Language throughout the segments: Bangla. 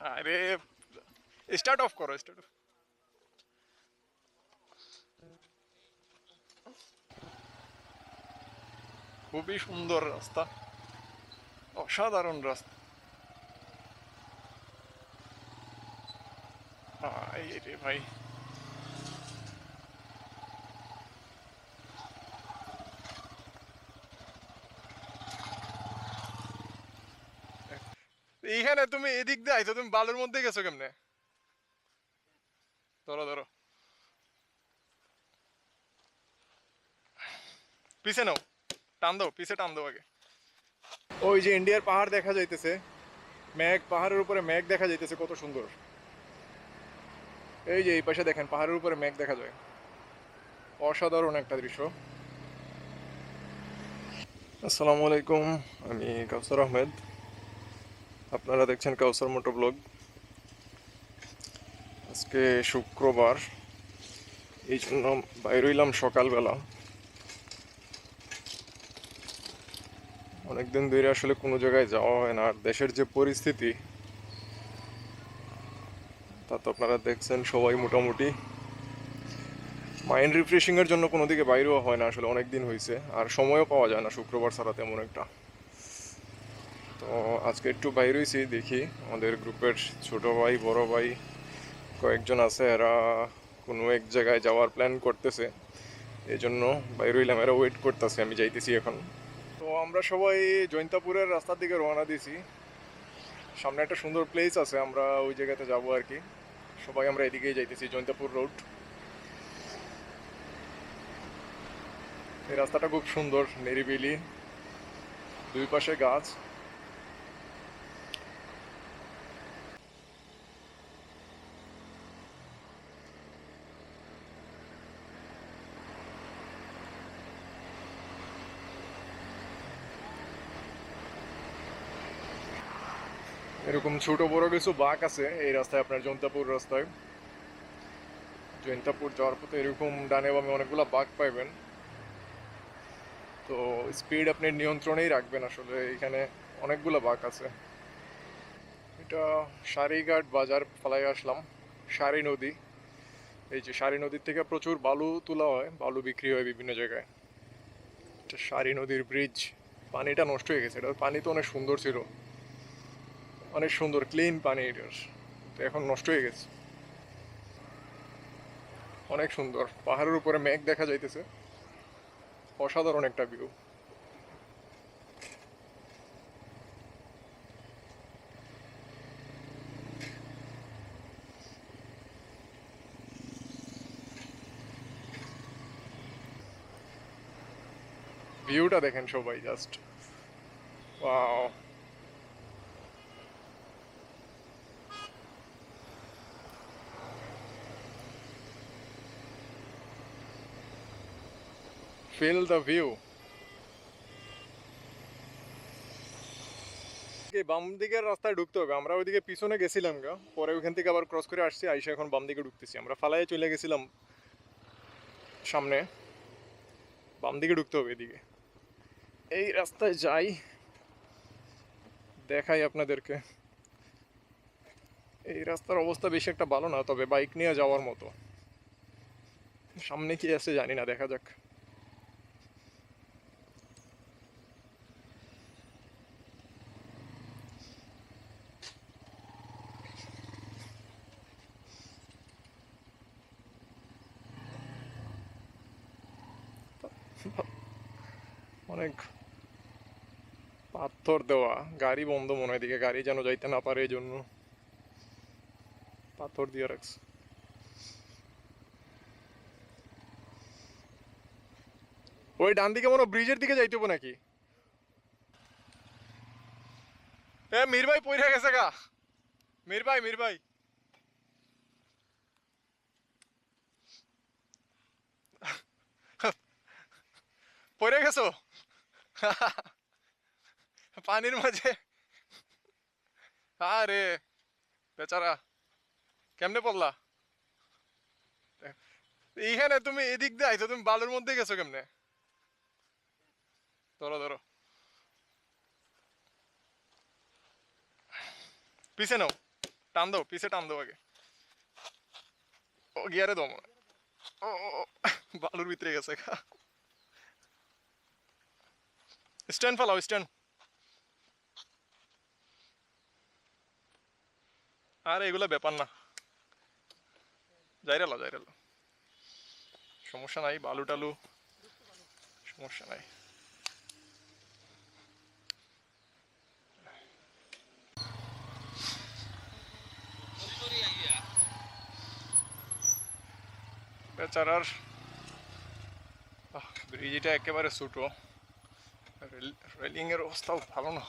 আরে স্টার্ট অফ করো স্টার্ট খুবই সুন্দর রাস্তা। অসাধারণ রাস্তা। আয় রে ভাই। এইখানে তুমি এদিক দিয়ে আইছো, তুমি বালুর মধ্যে গেছো কেমনে? ধরো ধরো। পিছে নাও, টান দাও, পিছে টান দাও আগে। ওই যে ইন্ডিয়ার পাহাড় দেখা যাইতেছে, মেঘ, পাহাড়ের উপরে মেঘ দেখা যাইতেছে, কত সুন্দর। এই যে এই পাশে দেখেন, পাহাড়ের উপরে মেঘ দেখা যায়। অসাধারণ একটা দৃশ্য। আসসালামু আলাইকুম, আমি কাউসার আহমেদ। আপনারা দেখছেন কাউসার মোটো ব্লগ। আজকে শুক্রবার, এই জন্য বাইরইলাম সকালবেলা। অনেকদিন ধরে আসলে কোনো জায়গায় যাওয়া হয় না, আর দেশের যে পরিস্থিতি, তা তো আপনারা দেখছেন সবাই মোটামুটি। মাইন্ড রিফ্রেশিংয়ের জন্য কোনো দিকে বাইরেও হয় না, আসলে অনেক দিন হয়েছে আর সময়ও পাওয়া যায় না শুক্রবার ছাড়া তেমন একটা। আজকে একটু বাইরে হয়েছি, দেখি আমাদের গ্রুপের ছোট ভাই, বড় ভাই, কয়েকজন আছে, এরা কোনো এক জায়গায় যাওয়ার প্ল্যান করতেছে। এই জন্য বাইরে হইলাম, এরা ওয়েট করতেছে, আমি যাইতেছি এখন। তো আমরা সবাই জৈন্তাপুরের রাস্তার দিকে রওনা দিয়েছি। সামনে একটা সুন্দর প্লেস আছে, আমরা ওই জায়গাতে যাব আর কি। সবাই আমরা এদিকেই যাইতেছি, জৈন্তাপুর রোড এই রাস্তাটা খুব সুন্দর, নিরিবিলি। দুই পাশে গাছ। এরকম ছোট বড় কিছু বাঁক আছে এই রাস্তায়, আপনার জৈন্তাপুর রাস্তায়। জৈন্তাপুর যাওয়ার পথে এরকম ডানে বামে অনেকগুলো বাঁক পাইবেন। তো স্পিড আপনি নিয়ন্ত্রণেই রাখবেন আসলে, এখানে অনেকগুলো বাঁক আছে। এটা সারিঘাট বাজার ফেলাই আসলাম, সারি নদী। এই যে সারি নদীর থেকে প্রচুর বালু তোলা হয়, বালু বিক্রি হয় বিভিন্ন জায়গায়। এটা সারি নদীর ব্রিজ পানিটা নষ্ট হয়ে গেছে এটা পানি তো অনেক সুন্দর ছিল। অনেক সুন্দর ক্লিন পানি এটার তো এখন নষ্ট হয়ে গেছে। অনেক সুন্দর। পাহাড়ের উপরে মেঘ দেখা যাইতেছে। অসাধারণ একটা ভিউ ভিউটা দেখেন সবাই just wow feel the view বাম দিকের রাস্তায় ঢুকতে হবে। আমরা ওইদিকে পিছনে গেছিলাম গা। পরে ওইখান থেকে আবার ক্রস করে আসছি, আইসা এখন বাম দিকে ঢুকতেছি। আমরা ফালাইয়ে চলে গেছিলাম সামনে। বাম দিকে ঢুকতে হবে এদিকে। এই রাস্তায় যাই, দেখাই আপনাদেরকে। এই রাস্তার অবস্থা বেশি একটা ভালো না, তবে বাইক নিয়ে যাওয়ার মতো। সামনে কি আছে জানি না, দেখা যাক। অনেক পাথর দেওয়া। গাড়ি বন্ধ মনে হয় দিকে গাড়ি যেন যাইতে না পারে এই জন্য পাথর দিয়ে রাখছে। ওই ডান দিকে মনে ব্রিজের দিকে যাইতে হবে নাকি? এ, মীর ভাই পইরা গেছে গা। মীর ভাই মীর ভাই। পড়ে গেছো? পানির মাঝে আরে বেচারা কেমনে পড়লা এইখানে তুমি এদিক দিয়ে আইছো তুমি বালুর মধ্যে গেছো কেমনে ধরো ধরো পিছে নাও টান দাও পিছে টান দাও আগে ও গিয়ারে হয়। ও বালুর ভিতরে গেছে স্ট্যান্ড ফেলাও স্ট্যান্ড আর, এগুলো ব্যাপার না। যাই রেলো যাই রেলো সমস্যা নাই, বালু টালু। সমস্যা নাই। বেচারার ব্রিজটা একেবারে ছোটো। রেলিং এর অবস্থাও ভালো না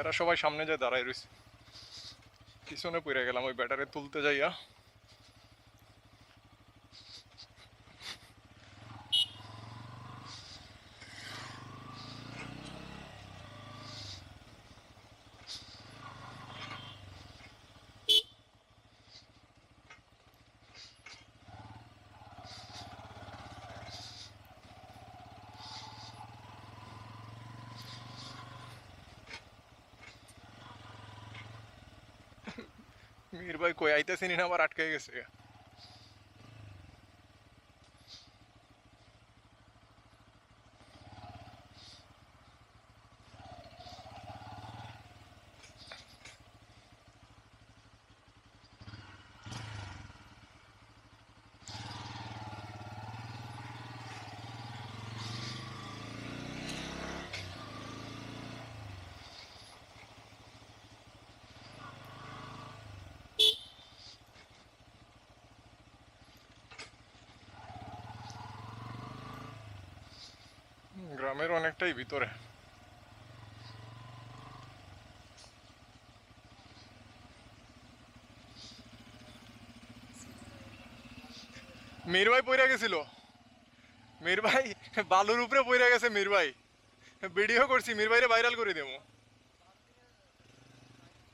এরা সবাই সামনে যায় দাঁড়াই রয়েছে। পিছনে পড়ে গেলাম, ওই ব্যাটারে তুলতে যাইয়া। মির ভাই কই আইতেছি না আবার আটকে গেছে গ্রামের অনেকটাই ভিতরে। মীর পইরা গেছিল। মীর বালুর উপরে পইরা গেছে মীর ভিডিও করছি মীর ভাইরে ভাইরাল করে দেবো।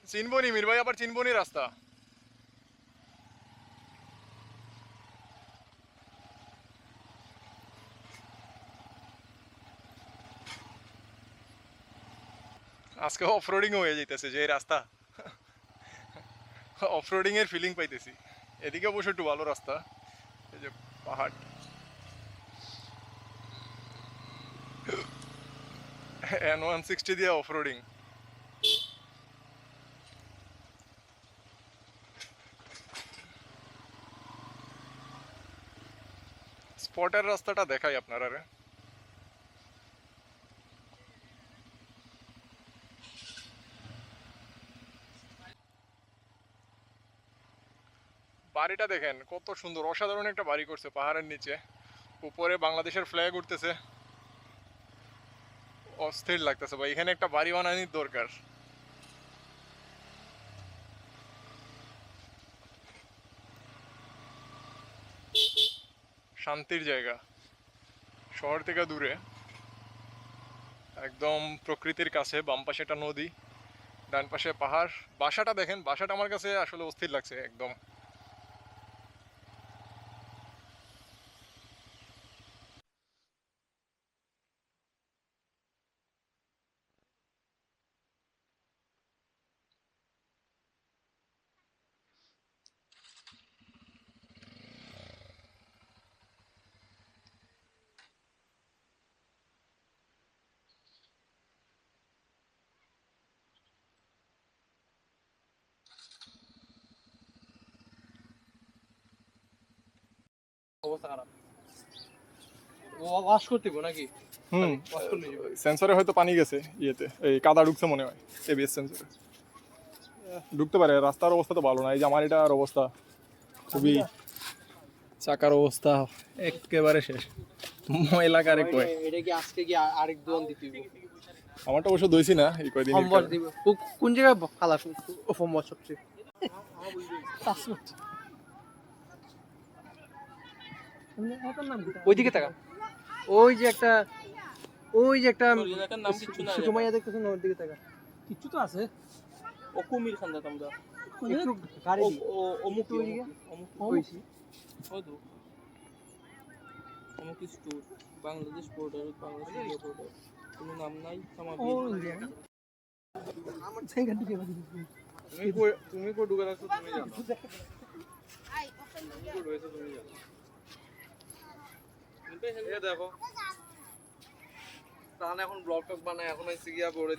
চিনবনি মীর আবার চিনবনি রাস্তা। আজকে অফরোডিং হয়ে যাইতেছে, যে রাস্তা। অফরোডিং এর ফিলিং পাইতেছি। এদিকে অবশ্য একটু ভালো রাস্তা, এই যে পাহাড়। এন ওয়ান সিক্সটি দিয়ে অফরোডিং স্পটের রাস্তাটা দেখাই আপনারা বাড়িটা দেখেন, কত সুন্দর। অসাধারণ একটা বাড়ি করছে পাহাড়ের নিচে। উপরে বাংলাদেশের ফ্ল্যাগ উঠতেছে। অস্থির লাগতেছে ভাই, এখানে একটা বাড়ি বানানোর দরকার। শান্তির জায়গা। শহর থেকে দূরে। একদম প্রকৃতির কাছে, বাম পাশে একটা নদী, ডান পাশে পাহাড়। বাসাটা দেখেন, বাসাটা আমার কাছে আসলে অস্থির লাগছে একদম। অবস্থা খারাপ ওয়াশ করতে নাকি হুম ওয়াশ করে নিয়ে যাবে সেন্সরে হয়তো পানি গেছে ইয়েতে এই কাদা ঢুকছে মনে হয় এবিএস সেন্সরে ঢুকতে পারে রাস্তার অবস্থা তো ভালো না এই যে আমার এটার অবস্থা খুবই চাকার অবস্থা একেবারে শেষ ময়লা কারে কয় এটা কি আজকে কি আরেক দোকান দিতে আমারটা অবশ্য দইছি না এই কয়দিন কোন জায়গায় খালা হোমওয়ার্ক সবচেয়ে ওইদিকে তাকা ওই যে একটা ওই যে একটা ছোট দেখতেছেন ওর দিকে তাকা কিচ্ছু তো আছে। ও কুমির খান দাম দা একটু গাড়ি ও অমুক ওইদিকে? অমুক কইছি। ও দু আমাকে store Bangladesh border Bangladesh border কোনো নাম নাই ও সামাবিল ইন্ডিয়া সেখান থেকে তুমি কই তুমি কই ঢুকে থাকছো তুমি জানো। তুমি কই রয়েছো তুমি জানো। দেখো। এখন ব্লগ টক বানায় এখন এসে গিয়া পড়ে